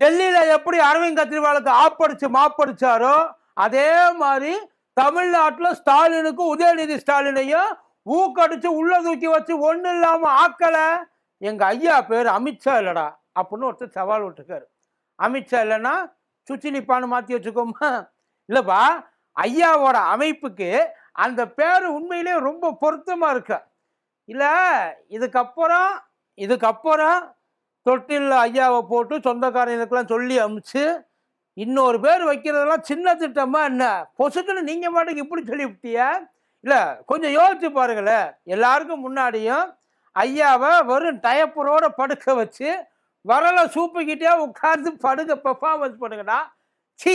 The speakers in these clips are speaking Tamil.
டெல்லியில எப்படி அரவிந்த் கெஜ்ரிவாலுக்கு ஆப்படிச்சு மாப்படிச்சாரோ அதே மாதிரி தமிழ்நாட்டில் ஸ்டாலினுக்கு உதயநிதி ஸ்டாலினையும் ஊக்கடிச்சு உள்ள தூக்கி வச்சு ஒன்றும் இல்லாமல் ஆக்கலை. எங்கள் ஐயா பேர் அமித்ஷா இல்லடா அப்படின்னு ஒருத்தர் சவால் விட்டுருக்காரு. அமித்ஷா இல்லைன்னா சுச்சி நிப்பான்னு மாற்றி வச்சுக்கோமா? இல்லைப்பா ஐயாவோட அமைப்புக்கு அந்த பேர் உண்மையிலே ரொம்ப பொருத்தமாக இருக்கு. இல்லை இதுக்கப்புறம் இதுக்கப்புறம் தொட்டில் ஐயாவை போட்டு சொந்தக்காரங்களுக்கெல்லாம் சொல்லி அமுச்சு இன்னொரு பேர் வைக்கிறதெல்லாம் சின்ன திட்டமாக என்ன? பொசுக்குன்னு நீங்கள் மாட்டுக்கு இப்படி சொல்லிவிட்டிய? இல்லை கொஞ்சம் யோசிச்சு பாருங்களேன். எல்லாருக்கும் முன்னாடியும் ஐயாவை வெறும் டயப்பரோட படுக்க வச்சு வரல சூப்பிக்கிட்டே உட்கார்ந்து படுக்க பெர்ஃபார்மன்ஸ் பண்ணுங்கடா. சி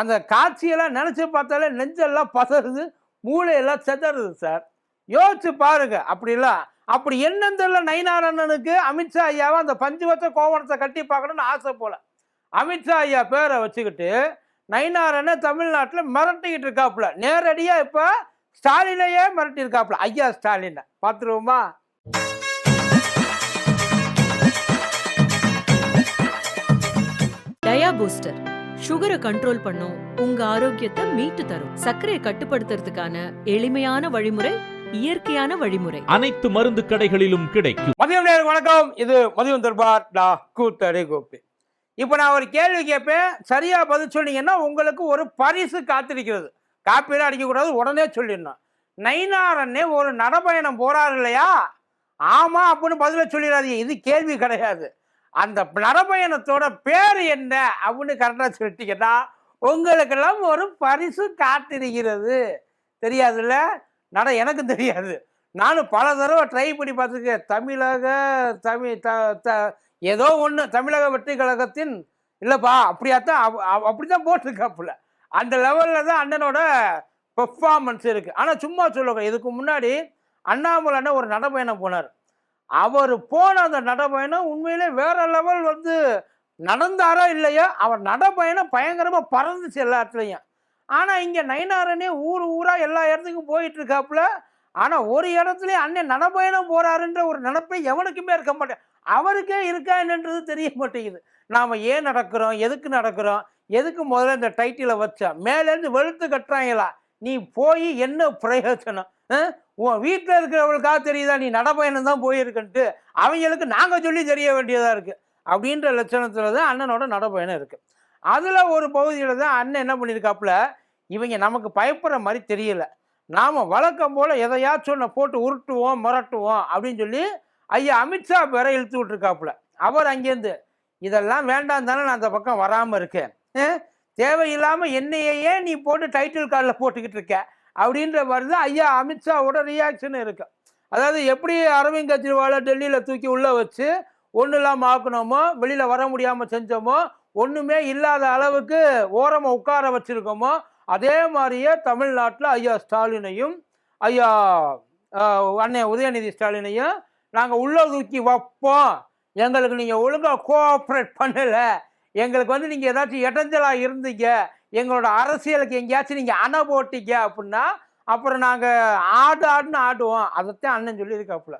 அந்த காட்சியெல்லாம் நினச்சி பார்த்தாலே நெஞ்செல்லாம் பதறுது மூளையெல்லாம் செதறுது சார். யோசிச்சு பாருங்க அப்படிலாம் அப்படி என்னன்னு தெரியல நயினார் அண்ணனுக்கு. அமித்ஷா ஐயாவை அந்த பஞ்சு வச்ச கோவணத்தை கட்டி பார்க்கணும்னு ஆசை போல. அமித்ஷா ஐயா பேரை வச்சுக்கிட்டு நயினார் தமிழ்நாட்டில் மிரட்டிக்கிட்டு இருக்காப்புல. நேரடியாக இப்போ ஸ்டாலினையே மிரட்டி இருக்காப்புல ஐயா ஸ்டாலினை. பார்த்துருவோமா? டயா பூஸ்டர். சுகரை கண்ட்ரோல் பண்ணும் உங்க ஆரோக்கியத்தை மீட்டு தரும். சர்க்கரையை கட்டுப்படுத்துறதுக்கான எளிமையான வழிமுறை இயற்கையான வழிமுறை. அனைத்து மருந்து கடைகளிலும் கிடைக்கும். மதியம் நேரம் வணக்கம். இது மதியம் தர்பார் டா கூத்தடை கோப்பி இப்போ நான் ஒரு கேள்வி கேட்பேன். சரியா பதில் சொன்னீங்கன்னா உங்களுக்கு ஒரு பரிசு காத்திருக்கிறது. காப்பிலாம் அடிக்கக்கூடாது உடனே சொல்லிடணும். நைனாரண்ணே ஒரு நடைபயணம் போறாரு இல்லையா? ஆமா அப்படின்னு பதில சொல்லிடாதீங்க. இது கேள்வி கிடையாது. அந்த நடைபயணத்தோட பேர் என்ன அப்படின்னு கரெக்டாக சொல்லிட்டீங்கன்னா உங்களுக்கெல்லாம் ஒரு பரிசு காத்திருக்கிறது. தெரியாதுல்ல? நட எனக்கு தெரியாது. நானும் பல தடவை ட்ரை பண்ணி பார்த்துருக்கேன். தமிழக தமிழ் த த ஏதோ ஒன்று தமிழக வெற்றி கழகத்தின் இல்லைப்பா அப்படியாத்தான் அவ- தான் போட்டிருக்காப்புல. அந்த லெவலில் தான் அண்ணனோட பெர்ஃபார்மன்ஸ் இருக்குது ஆனால் சும்மா சொல்லுங்க இதுக்கு முன்னாடி அண்ணாமலை அண்ணன் ஒரு நடைபயணம் போனார். அவர் போன அந்த நடைப்பயணம் உண்மையிலே வேற லெவல் வந்து நடந்தாரா இல்லையா? அவர் நடைப்பயணம் பயங்கரமாக பறந்துச்சு எல்லா இடத்துலையும். ஆனால் இங்கே நயனாரனே ஊர் ஊராக எல்லா இடத்துக்கும் போயிட்டு இருக்காப்புல ஆனால் ஒரு இடத்துலயும் அண்ணன் நடைபயணம் போறாருன்ற ஒரு நினப்பை எவனுக்குமே இருக்க மாட்டேன் அவருக்கே இருக்கா என்னன்றது தெரிய மாட்டேங்குது. நாம் ஏன் நடக்கிறோம்? எதுக்கு நடக்கிறோம்? எதுக்கு முதல்ல இந்த டைட்டிலை வச்சா? மேலேருந்து வெளுத்து கட்டுறாங்களா? நீ போய் என்ன பிரயோஜனம்? உன் வீட்டில் இருக்கிறவளுக்காக தெரியுதா? நீ நடப்பயணம் தான் போயிருக்குன்ட்டு. அவங்களுக்கு நாங்கள் சொல்லி தெரிய வேண்டியதாக இருக்குது அப்படின்ற லட்சணத்தில் தான் அண்ணனோட நடைபயணம் இருக்குது அதில் ஒரு பகுதியில் தான் அண்ணன் என்ன பண்ணியிருக்காப்புல இவங்க நமக்கு பயப்படுற மாதிரி தெரியல. நாம் வழக்கம் போல் எதையாச்சும் ஒன்று போட்டு உருட்டுவோம் மிரட்டுவோம் அப்படின்னு சொல்லி ஐயா அமித்ஷா பேரை இழுத்து விட்டுருக்காப்புல. அவர் அங்கேருந்து இதெல்லாம் வேண்டாம் தானே நான் அந்த பக்கம் வராமல் இருக்கேன். தேவையில்லாமல் என்னையே நீ போட்டு டைட்டில் கார்டில் போட்டுக்கிட்டு இருக்க. அப்படின்ற மாதிரி தான் ஐயா அமித்ஷாவோட ரியாக்ஷன் இருக்கு. அதாவது எப்படி அரவிந்த் கெஜ்ரிவாலை டெல்லியில் தூக்கி உள்ளே வச்சு ஒன்றும் இல்லாமல் ஆக்கணுமோ வெளியில் வர முடியாமல் செஞ்சோமோ ஒன்றுமே இல்லாத அளவுக்கு ஓரமாக உட்கார வச்சுருக்கோமோ அதே மாதிரியே தமிழ்நாட்டில் ஐயா ஸ்டாலினையும் ஐயா அன்னை உதயநிதி ஸ்டாலினையும் நாங்கள் உள்ள தூக்கி வைப்போம். எங்களுக்கு நீங்கள் ஒழுங்காக கோஆப்ரேட் பண்ணலை. எங்களுக்கு வந்து நீங்கள் ஏதாச்சும் இடைஞ்சலாக இருந்தீங்க. எங்களோட அரசியலுக்கு எங்கேயாச்சும் நீங்கள் அணை போட்டீங்க அப்படின்னா அப்புறம் நாங்கள் ஆடு ஆடுன்னு ஆடுவோம். அதைத்தான் அண்ணன் சொல்லியிருக்காப்புல.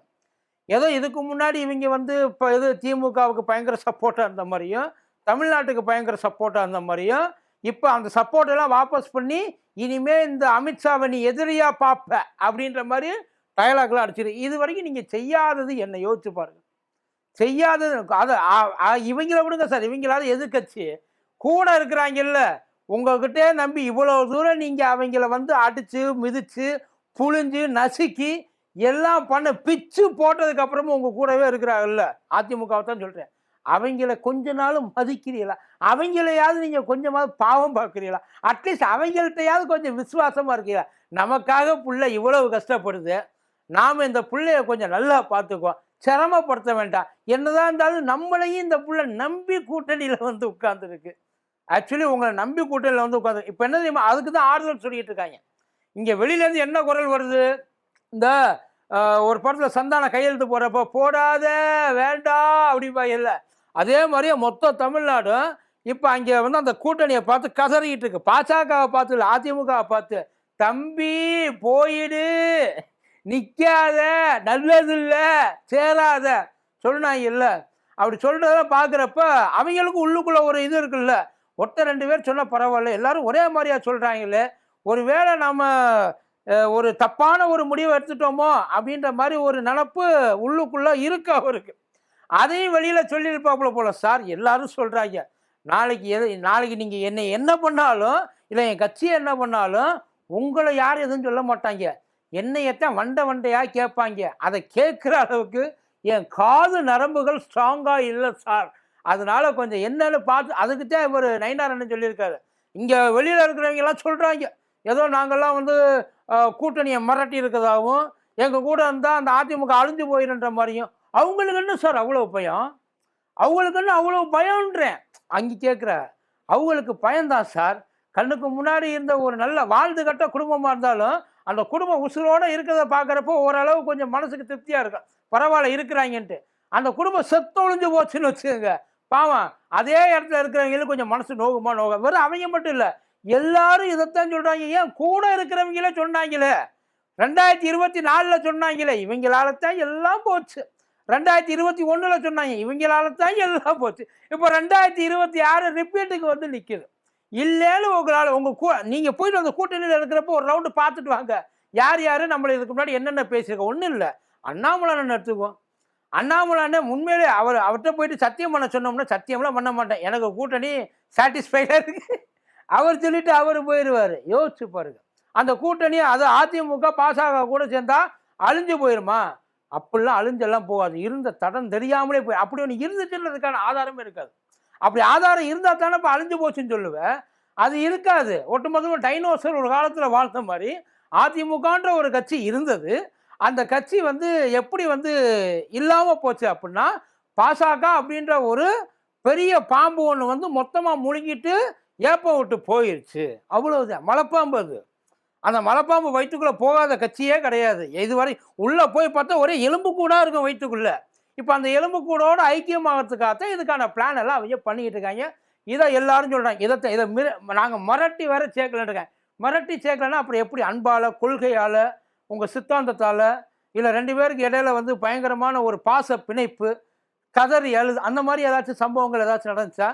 ஏதோ இதுக்கு முன்னாடி இவங்க வந்து இப்போ இது திமுகவுக்கு பயங்கர சப்போர்ட்டாக இருந்த மாதிரியும் தமிழ்நாட்டுக்கு பயங்கர சப்போர்ட்டாக இருந்த மாதிரியும் இப்போ அந்த சப்போர்ட்டெல்லாம் வாபஸ் பண்ணி இனிமே இந்த அமித்ஷாவை நீ எதிரியாக பார்ப்ப அப்படின்ற மாதிரி டயலாக்லாம் அடிச்சிரு. இது வரைக்கும் நீங்கள் செய்யாதது என்னை? யோசிச்சு பாருங்கள் செய்யாதது அது ஆ- இவங்கள விடுங்க சார். இவங்களாவது எதிர்க்கட்சி. கூட இருக்கிறாங்கல்ல உங்ககிட்டே நம்பி இவ்வளோ தூரம் நீங்கள் அவங்கள வந்து அடித்து மிதித்து புழிஞ்சு நசுக்கி எல்லாம் பண்ண பிச்சு போட்டதுக்கப்புறமும் உங்கள் கூடவே இருக்கிறாங்கல்ல. அதிமுகவை தான் சொல்கிறேன் அவங்கள கொஞ்ச நாளும் மதிக்கிறீங்களா அவங்களையாவது நீங்கள் கொஞ்சமாவது பாவம் பார்க்குறீங்களா அட்லீஸ்ட் அவங்கள்ட்டையாவது கொஞ்சம் விசுவாசமாக இருக்கீங்களா நமக்காக பிள்ளை இவ்வளவு கஷ்டப்படுது. நாம் இந்த பிள்ளைய கொஞ்சம் நல்லா பார்த்துக்குவோம். சிரமப்படுத்த வேண்டாம். என்னதான் இருந்தாலும் நம்மளையும் இந்த பிள்ளை நம்பி கூட்டணியில் வந்து உட்காந்துருக்கு ஆக்சுவலி உங்களை நம்பி கூட்டணியில் வந்து உட்காந்து இப்போ என்ன தெரியுமா? அதுக்கு தான் ஆறுதல் சொல்லிட்டு இருக்காங்க. இங்கே வெளியிலேருந்து என்ன குரல் வருது? இந்த ஒரு படத்தில் சந்தான கையெழுத்து போடுறப்போ போடாத வேண்டாம் அப்படிப்பா இல்லை அதே மாதிரியே மொத்த தமிழ்நாடும் இப்போ அங்கே வந்து அந்த கூட்டணியை பார்த்து கதறிக்கிட்டு இருக்கு. பாஜகவை பார்த்து இல்லை அதிமுகவை பார்த்து தம்பி போயிடு. நிற்காத நல்லது இல்லை சேராத. சொன்னாங்க இல்லை. அப்படி சொல்றத பார்க்குறப்ப அவங்களுக்கும் உள்ளுக்குள்ள ஒரு இது இருக்குல்ல. ஒருத்தர் ரெண்டு பேர் சொன்னால் பரவாயில்ல. எல்லாரும் ஒரே மாதிரியா சொல்கிறாங்களே ஒருவேளை நம்ம ஒரு தப்பான ஒரு முடிவை எடுத்துட்டோமோ அப்படின்ற மாதிரி ஒரு நினப்பு உள்ளுக்குள்ளே இருக்கு அவருக்கு. அதையும் வெளியில் சொல்லியிருப்பாப்புல போல. சார் எல்லாரும் சொல்கிறாங்க நாளைக்கு எது நாளைக்கு நீங்கள் என்னை என்ன பண்ணாலும் இல்லை என் கட்சியை என்ன பண்ணாலும் உங்களை யாரும் எதுவும் சொல்ல மாட்டாங்க. என்னையத்தான் வண்டை வண்டையாக கேட்பாங்க. அதை கேட்குற அளவுக்கு என் காது நரம்புகள் ஸ்ட்ராங்காக இல்லை சார். அதனால கொஞ்சம் என்னன்னு பார்த்து அதுக்கு தான் இவர் நயனாரன்னு அண்ணன் சொல்லியிருக்காரு. இங்கே வெளியில் இருக்கிறவங்க எல்லாம் சொல்கிறாங்க ஏதோ நாங்கள்லாம் வந்து கூட்டணியை மிரட்டி இருக்கிறதாகவும் எங்கள் கூட இருந்தால் அந்த அதிமுக அழிஞ்சு போயிருன்ற மாதிரியும் அவங்களுக்கு என்ன சார் அவ்வளோ பயம். அவங்களுக்கு என்ன அவ்வளோ பயம்ன்றேன். அங்கே கேட்குற அவங்களுக்கு பயம்தான் சார். கண்ணுக்கு முன்னாடி இருந்த ஒரு நல்ல வாழ்ந்து கட்ட குடும்பமாக இருந்தாலும் அந்த குடும்பம் உசுரோடு இருக்கிறத பார்க்குறப்போ ஓரளவு கொஞ்சம் மனசுக்கு திருப்தியாக இருக்கும். பரவாயில்ல இருக்கிறாங்கன்ட்டு. அந்த குடும்பம் செத்தொழிஞ்சு போச்சுன்னு வச்சுக்கோங்க. பாவம் அதே இடத்துல இருக்கிறவங்களுக்கு கொஞ்சம் மனசு நோகுமா நோக வெறும் அவங்க மட்டும் இல்லை. எல்லாரும் இதைத்தான் சொல்கிறாங்க ஏன் கூட இருக்கிறவங்களே சொன்னாங்களே? ரெண்டாயிரத்தி இருபத்தி நாலில் சொன்னாங்களே. இவங்களால தான் எல்லாம் போச்சு. ரெண்டாயிரத்தி இருபத்தி ஒன்றில் சொன்னாங்க. இவங்களால தான் எல்லாம் போச்சு. இப்போ ரெண்டாயிரத்தி இருபத்தி ஆறு ரிப்பீட்டுக்கு வந்து நிற்கிது இல்லைன்னு உங்களால் உங்கள் கூ நீங்கள் போயிட்டு அந்த கூட்டணியில் இருக்கிறப்போ ஒரு ரவுண்டு பார்த்துட்டு வாங்க. யார் யார் நம்மளை இதுக்கு முன்னாடி என்னென்ன பேசியிருக்கோம் ஒன்றும் இல்லை. அண்ணாமலை எடுத்துக்குவோம் அண்ணாமலை உண்மையிலே அவர் அவர்கிட்ட போயிட்டு சத்தியம் பண்ண சொன்னோம்னா சத்தியம்லாம் பண்ண மாட்டேன். எனக்கு கூட்டணி சாட்டிஸ்ஃபைடாக இருக்கு. அவர் சொல்லிட்டு அவர் போயிடுவார் யோசிச்சு பாருங்க. அந்த கூட்டணி அது அதிமுக பாசக கூட சேர்ந்தா அழிஞ்சு போயிருமா? அப்படிலாம் அழிஞ்செல்லாம் போகாது. இருந்த தடம் தெரியாமலே போய் அப்படி ஒன்று இருந்துச்சுன்றதுக்கான ஆதாரமே இருக்காது. அப்படி ஆதாரம் இருந்தால் தானே இப்போ அழிஞ்சு போச்சுன்னு சொல்லுவேன் அது இருக்காது. ஒட்டுமொத்தமாக டைனோசர் ஒரு காலத்தில் வாழ்ந்த மாதிரி அதிமுகன்ற ஒரு கட்சி இருந்தது. அந்த கட்சி வந்து எப்படி வந்து இல்லாமல் போச்சு அப்படின்னா பாசக அப்படின்ற ஒரு பெரிய பாம்பு ஒன்று வந்து மொத்தமாக முழுங்கிட்டு ஏப்பம் விட்டு போயிடுச்சு அவ்வளோதான் மலைப்பாம்பு அது. அந்த மலைப்பாம்பு வயிற்றுக்குள்ளே போகாத கட்சியே கிடையாது. இதுவரை உள்ளே போய் பார்த்தா ஒரே எலும்பு கூடாக இருக்கும் வயிற்றுக்குள்ளே இப்போ அந்த எலும்பு கூடோட ஐக்கியமாகறதுக்காகத்தான் இதுக்கான பிளான் எல்லாம் அவங்க பண்ணிக்கிட்டு இருக்காங்க. இதை எல்லாரும் சொல்கிறாங்க இதை இதை மிர நாங்கள் மிரட்டி வேற சேர்க்கலன்னு இருக்கேன் மிரட்டி சேர்க்கலன்னா அப்புறம் எப்படி அன்பால் கொள்கையால் உங்கள் சித்தாந்தத்தால் இல்லை ரெண்டு பேருக்கு இடையில வந்து பயங்கரமான ஒரு பாச பிணைப்பு கதறி அழுது அந்த மாதிரி ஏதாச்சும் சம்பவங்கள் ஏதாச்சும் நடந்துச்சா?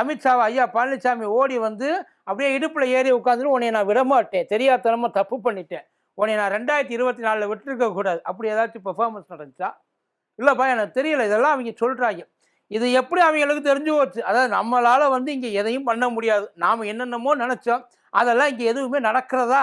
அமித்ஷாவை ஐயா பழனிசாமி ஓடி வந்து அப்படியே இடுப்பில் ஏறி உட்காந்துட்டு உன்னை நான் விடமாட்டேன். தெரியாதனமாக தப்பு பண்ணிட்டேன். உன்னை நான் ரெண்டாயிரத்தி இருபத்தி நாலில் விட்டுருக்க கூடாது. அப்படி ஏதாச்சும் பெர்ஃபார்மன்ஸ் நடந்துச்சா? இல்லைப்பா எனக்கு தெரியல. இதெல்லாம் அவங்க சொல்கிறாங்க இது எப்படி அவங்களுக்கு தெரிஞ்சு போச்சு? அதாவது நம்மளால் வந்து இங்கே எதையும் பண்ண முடியாது. நாம் என்னென்னமோ நினச்சோம். அதெல்லாம் இங்கே எதுவுமே நடக்கிறதா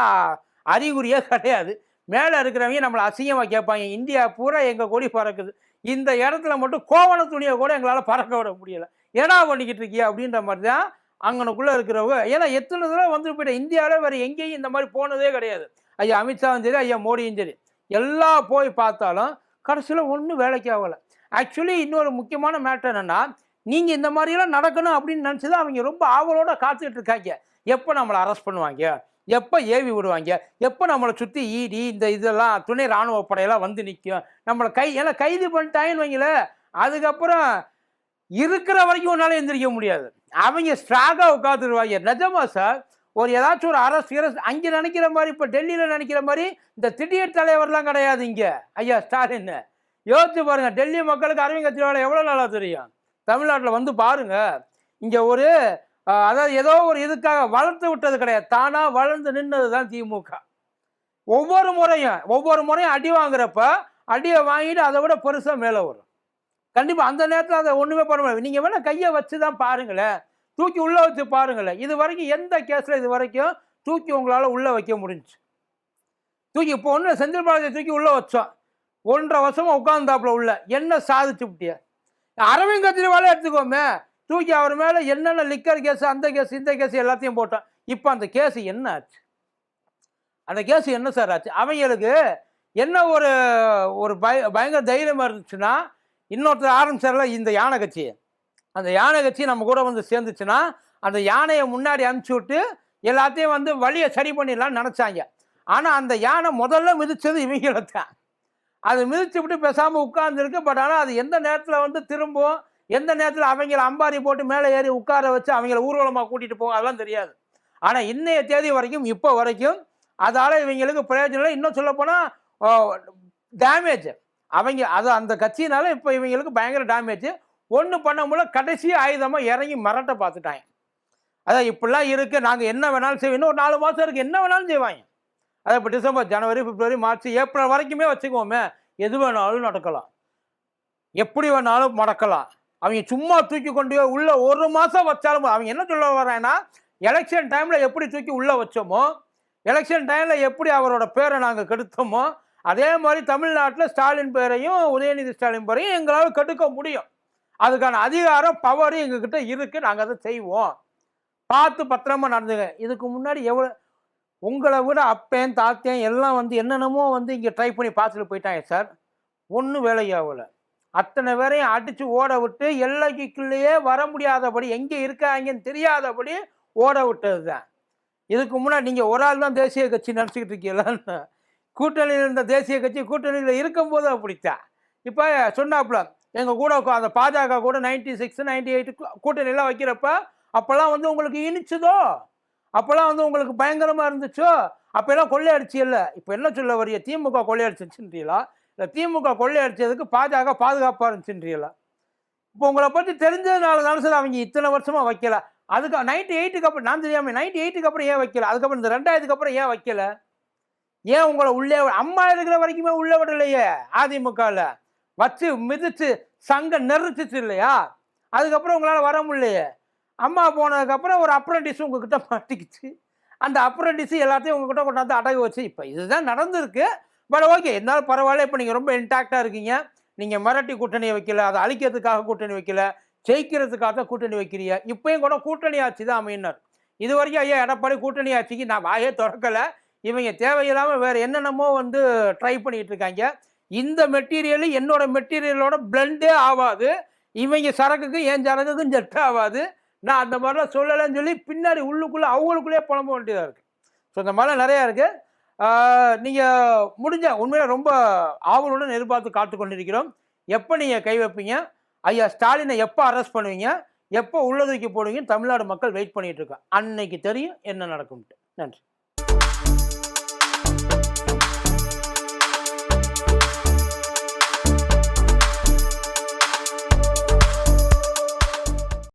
அறிகுறியே கிடையாது. மேலே இருக்கிறவங்க நம்மளை அசிங்கமாக கேட்பாங்க. இந்தியா பூரா எங்கள் கொடி பறக்குது. இந்த இடத்துல மட்டும் கோவண துணியை கூட எங்களால் பறக்க விட முடியல. ஏன்னா பண்ணிக்கிட்டு இருக்கியா அப்படின்ற மாதிரி தான் அங்கனுக்குள்ளே இருக்கிறவங்க. ஏன்னா எத்தனை தடவை வந்துட்டு போயிட்ட இந்தியாவில் வேறு எங்கேயும் இந்த மாதிரி போனதே கிடையாது. ஐயா அமித்ஷாவும் சரி ஐயா மோடியும் சரி. எல்லாம் போய் பார்த்தாலும் கடைசியில் ஒன்றும் வேலைக்கு ஆகலை. ஆக்சுவலி இன்னொரு முக்கியமான மேட்டர் என்னென்னா நீங்கள் இந்த மாதிரியெல்லாம் நடக்கணும் அப்படின்னு நினச்சி தான் அவங்க ரொம்ப ஆவலோட காத்துக்கிட்டு இருக்காங்க. எப்போ நம்மளை அரெஸ்ட் பண்ணுவாங்க? எப்போ ஏவி விடுவாங்க? எப்போ நம்மளை சுற்றி ஈடி இந்த இதெல்லாம் துணை இராணுவ படையெல்லாம் வந்து நிற்கும் நம்மளை கை ஏன்னா கைது பண்ணிட்டாங்கன்னு வைங்கள அதுக்கப்புறம் இருக்கிற வரைக்கும் உன்னால் எந்திரிக்க முடியாது. அவங்க ஸ்ட்ராங்காக உட்காந்துருவாங்க நிஜமா சார் ஒரு ஏதாச்சும் ஒரு அரசு அரசு அங்கே நினைக்கிற மாதிரி இப்போ டெல்லியில் நினைக்கிற மாதிரி இந்த திடீர் தலைவர்லாம் கிடையாது இங்கே. ஐயா ஸ்டாலின். யோசிச்சு பாருங்க டெல்லி மக்களுக்கு அரவிந்த் கெஜ்ரிவால் எவ்வளோ நல்லா தெரியும்? தமிழ்நாட்டில் வந்து பாருங்கள் இங்கே ஒரு அதாவது ஏதோ ஒரு இதுக்காக வளர்த்து விட்டது கிடையாது. தானாக வளர்ந்து நின்னது தான் திமுக. ஒவ்வொரு முறையும் ஒவ்வொரு முறையும் அடி வாங்குறப்ப அடியை வாங்கிட்டு அதை விட பெருசாக மேலே வரும். கண்டிப்பாக அந்த நேரத்தில் அதை ஒன்றுமே பண்ண முடியாது. நீங்கள் வேணால் கையை வச்சு தான் பாருங்களேன். தூக்கி உள்ளே வச்சு பாருங்களேன். இது வரைக்கும் எந்த கேஸில் இது வரைக்கும் தூக்கி உங்களால் உள்ளே வைக்க முடிஞ்சுச்சு. தூக்கி இப்போ ஒன்று செந்தில் பாலாஜி தூக்கி உள்ளே வச்சோம். ஒன்றரை வருஷமாக உட்காந்தாப்புல உள்ள. என்ன சாதிச்சு விட்டிய அரவிந்த் கெஜ்ரிவாலே எடுத்துக்கோமே. தூக்கி அவர் மேலே என்னென்ன லிக்கர் கேஸ் அந்த கேஸ் இந்த கேஸ் எல்லாத்தையும் போட்டோம் இப்போ அந்த கேஸ் என்ன ஆச்சு? அந்த கேஸ் என்ன சார் ஆச்சு? அவங்களுக்கு என்ன ஒரு ஒரு பய பயங்கர தைரியமாக இருந்துச்சுன்னா இன்னொருத்தர் ஆரம்பிச்சார்ல இந்த யானை கட்சி. அந்த யானை கட்சி நம்ம கூட வந்து சேர்ந்துச்சுன்னா அந்த யானையை முன்னாடி அனுப்பிச்சி விட்டு எல்லாத்தையும் வந்து வழியை சரி பண்ணிடலாம்னு நினச்சாங்க. ஆனால் அந்த யானை முதல்ல மிதித்தது இவங்களை தான் அது மிதித்து விட்டு பேசாமல் உட்கார்ந்துருக்கு பட் ஆனால் அது எந்த நேரத்தில் வந்து திரும்பும் எந்த நேரத்தில் அவங்கள அம்பாரி போட்டு மேலே ஏறி உட்கார வச்சு அவங்கள ஊர்வலமாக கூட்டிகிட்டு போகும் அதெல்லாம் தெரியாது. ஆனால் இன்றைய தேதி வரைக்கும் இப்போ வரைக்கும் அதால் இவங்களுக்கு பிரயோஜனம் இல்லை. இன்னும் சொல்லப்போனால் டேமேஜ் அவங்க அது அந்த கட்சியினால இப்போ இவங்களுக்கு பயங்கர டேமேஜ் ஒன்று பண்ண முடியல கடைசி ஆயுதமாக இறங்கி மிரட்ட பார்த்துட்டாங்க. அதான் இப்படிலாம் இருக்குது நாங்கள் என்ன வேணாலும் செய்வோம். இன்னும் ஒரு நாலு மாதம் இருக்குது என்ன வேணாலும் செய்வாங்க. அதான் இப்போ டிசம்பர் ஜனவரி பிப்ரவரி மார்ச் ஏப்ரல் வரைக்குமே வச்சுக்குவோமே எது வேணாலும் நடக்கலாம். எப்படி வேணாலும் முடக்கலாம் அவங்க சும்மா தூக்கி கொண்டு உள்ள ஒரு மாதம் வச்சாலும் அவங்க என்ன சொல்ல வரேன்னா எலெக்ஷன் டைமில் எப்படி தூக்கி உள்ளே வச்சோமோ எலெக்ஷன் டைமில் எப்படி அவரோட பேரை நாங்கள் கெடுத்தோமோ அதே மாதிரி தமிழ்நாட்டில் ஸ்டாலின் பேரையும் உதயநிதி ஸ்டாலின் பேரையும் எங்களால் கெடுக்க முடியும். அதுக்கான அதிகாரம் பவர் எங்ககிட்ட இருக்குது நாங்கள் அதை செய்வோம். பார்த்து பத்திரமா நடந்துங்க. இதுக்கு முன்னாடி எவ்வளோ உங்களை விட அப்பேன் தாத்தேன் எல்லாம் வந்து என்னென்னமோ வந்து இங்கே ட்ரை பண்ணி பார்த்துட்டு போயிட்டாங்க சார் ஒன்றும் வேலையாகலை. அத்தனை பேரையும் அடித்து ஓட விட்டு எல்லைக்குள்ளேயே வர முடியாதபடி எங்கே இருக்காங்கன்னு தெரியாதபடி ஓட விட்டது தான் இதுக்கு முன்னாடி நீங்கள் ஒரு ஆள் தான் தேசிய கட்சி நினச்சிக்கிட்டு இருக்கீங்களான்னு கூட்டணியில் இருந்த தேசிய கட்சி கூட்டணியில் இருக்கும்போது அப்படித்தான். இப்போ சொன்னாப்புல எங்கள் கூட அந்த பாஜக கூட நைன்டி சிக்ஸ் நைன்டி எயிட் கூட்டணியெல்லாம் வைக்கிறப்ப அப்போல்லாம் வந்து உங்களுக்கு இனிச்சுதோ? அப்போல்லாம் வந்து உங்களுக்கு பயங்கரமாக இருந்துச்சோ? அப்போல்லாம் கொள்ளையடிச்சு இல்லை? இப்போ என்ன சொல்ல வரிய திமுக கொள்ளையடிச்சுன்றீங்களா இல்லை திமுக கொள்ளையடிச்சதுக்கு பாஜக பாதுகாப்பாக இருந்துச்சுன்றீங்களா? இப்போ உங்களை பற்றி தெரிஞ்சதுனால தானே சார் அவங்க இத்தனை வருஷமாக வைக்கல. அதுக்கு நைன்டி எயிட்டுக்கு அப்புறம் நான் தெரியாமல் நைன்டி எயிட்டுக்கு அப்புறம் ஏன் வைக்கல? அதுக்கப்புறம் இந்த ரெண்டாயிரத்துக்கு அப்புறம் ஏன் வைக்கல? ஏன் உங்களை உள்ளே அம்மா இருக்கிற வரைக்குமே உள்ளே விடலையே அதிமுகவில் வச்சு மிதிச்சு சங்க நெரிச்சிச்சு இல்லையா? அதுக்கப்புறம் உங்களால் வர முடியலையே. அம்மா போனதுக்கப்புறம் ஒரு அப்ரண்டிஸ் உங்ககிட்ட மாட்டிக்கிச்சு. அந்த அப்ரண்டிஸ் எல்லாத்தையும் உங்ககிட்ட கொண்டாந்து அடகு வச்சு இப்போ இதுதான் நடந்திருக்கு. பட் ஓகே இருந்தாலும் பரவாயில்ல. இப்போ நீங்கள் ரொம்ப இன்டாக்டாக இருக்கீங்க. நீங்கள் மிரட்டி கூட்டணி வைக்கல அதை அழிக்கிறதுக்காக கூட்டணி வைக்கல ஜெயிக்கிறதுக்காக தான் கூட்டணி வைக்கிறீங்க. இப்பயும் கூட கூட்டணி ஆட்சி தான் அமையினர். இது வரைக்கும் ஐயா எடப்பாடி கூட்டணி ஆட்சிக்கு நான் வாயே திறக்கலை. இவங்க தேவையில்லாமல் வேறு என்னென்னமோ வந்து ட்ரை பண்ணிகிட்டு இருக்காங்க. இந்த மெட்டீரியலு என்னோட மெட்டீரியலோட பிளெண்டே ஆகாது இவங்க சரக்குக்கு என் சரக்குக்கும் ஜெட் ஆகாது நான் அந்த மாதிரிலாம் சொல்லலைன்னு சொல்லி பின்னாடி உள்ளுக்குள்ளே அவங்களுக்குள்ளேயே புலம்ப வேண்டியதாக இருக்குது ஸோ இந்த மாதிரிலாம் நிறையா இருக்குது நீங்கள் முடிஞ்ச உண்மையில ரொம்ப ஆவலுடன் எதிர்பார்த்து காத்து கொண்டிருக்கிறோம். எப்போ நீங்கள் கை வைப்பீங்க? ஐயா ஸ்டாலினை எப்போ அரெஸ்ட் பண்ணுவீங்க? எப்போ உள்ள தூக்கி போடுவீங்க தமிழ்நாடு மக்கள் வெயிட் பண்ணிட்டு இருக்கா அன்னைக்கு தெரியும் என்ன நடக்கும்ட்டு நன்றி.